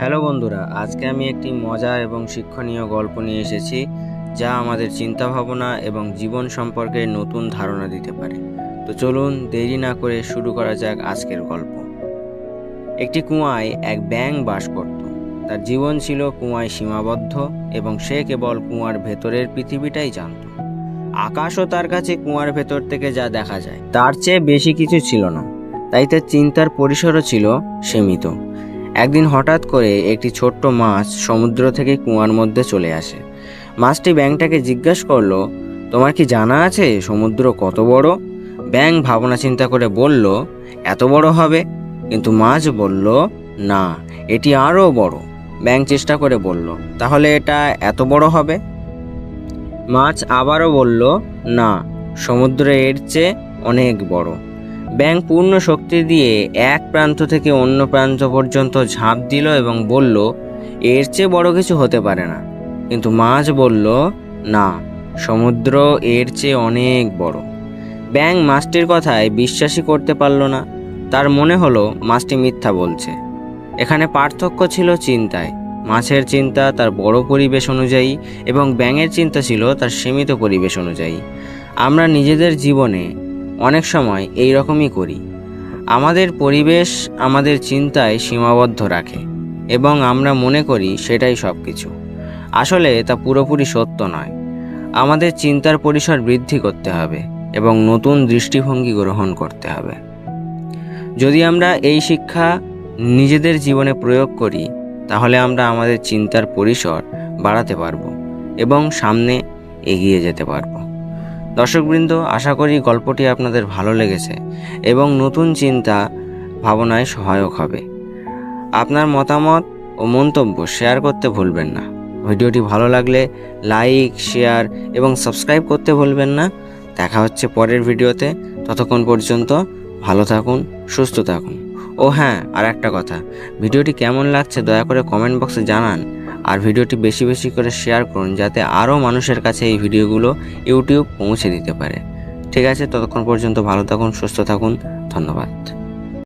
Hello বন্ধুরা, আজকে আমি একটি মজার এবং শিক্ষণীয় গল্প নিয়ে এসেছি যা আমাদের চিন্তা ভাবনা এবং জীবন সম্পর্কে নতুন ধারণা দিতে পারে। তো চলুন দেরি না করে শুরু করা যাক আজকের গল্প। একটি কুয়ায় এক ব্যাঙ বাস করত। তার জীবন ছিল কুয়ায় সীমাবদ্ধ এবং সে কেবল কুয়ার ভেতরের পৃথিবীটাই জানত। আকাশও তার কাছে কুয়ার ভেতর থেকে যা দেখা যায়, তার চেয়ে বেশি কিছু ছিল না। তাই তার চিন্তার পরিসরও ছিল সীমিত। একদিন হঠাৎ করে একটি ছোট্ট মাছ সমুদ্র থেকে কুয়ার মধ্যে চলে আসে। মাছটি ব্যাংটাকে জিজ্ঞাসা করল, তোমার কি জানা আছে সমুদ্র কত বড়? ব্যাং ভাবনা চিন্তা করে বলল, এত বড় হবে? কিন্তু মাছ বলল, না, এটি আরও বড়। ব্যাং চেষ্টা করে বলল, তাহলে এটা এত বড় হবে? মাছ আবারও বলল, না সমুদ্র এর চেয়ে অনেক বড়। ব্যাং পূর্ণ শক্তি দিয়ে এক প্রান্ত থেকে অন্য প্রান্ত পর্যন্ত ঝাঁপ দিল এবং বলল, এর চেয়ে বড় কিছু হতে পারে না। কিন্তু মাছ বলল, না, সমুদ্র এর চেয়ে অনেক বড়। ব্যাং মাছটির কথায় বিশ্বাসই করতে পারল না। তার মনে হলো, মাছটি মিথ্যা বলছে। এখানে পার্থক্য ছিল চিন্তায়। মাছের চিন্তা তার বড় পরিবেশ অনুযায়ী এবং ব্যাঙের চিন্তা ছিল তার সীমিত পরিবেশ অনুযায়ী। আমরা নিজেদের জীবনে অনেক সময় এই রকমই করি। আমাদের পরিবেশ আমাদের চিন্তায় সীমাবদ্ধ রাখে এবং আমরা মনে করি সেটাই সব কিছু আসলে তা পুরোপুরি সত্য নয়। আমাদের চিন্তার পরিসর বৃদ্ধি করতে হবে এবং নতুন দৃষ্টিভঙ্গি গ্রহণ করতে হবে। যদি আমরা এই শিক্ষা নিজেদের জীবনে প্রয়োগ করি, তাহলে আমরা আমাদের চিন্তার পরিসর বাড়াতে পারব এবং সামনে এগিয়ে যেতে পারব। দর্শকবৃন্দ, আশা করি গল্পটি আপনাদের ভালো লেগেছে এবং নতুন চিন্তা ভাবনায় সহায়ক হবে। আপনার মতামত ও মন্তব্য শেয়ার করতে ভুলবেন না। ভিডিওটি ভালো লাগলে লাইক, শেয়ার এবং সাবস্ক্রাইব করতে ভুলবেন না। দেখা হচ্ছে পরের ভিডিওতে। ততক্ষণ পর্যন্ত ভালো থাকুন, সুস্থ থাকুন। ও হ্যাঁ আর একটা কথা। ভিডিওটি কেমন লাগছে দয়া করে কমেন্ট বক্সে জানান। আর ভিডিওটি বেশি বেশি করে শেয়ার করুন যাতে আরও মানুষের কাছে এই ভিডিওগুলো ইউটিউব পৌঁছে দিতে পারে। ঠিক আছে, ততক্ষণ পর্যন্ত ভালো থাকুন, সুস্থ থাকুন, ধন্যবাদ।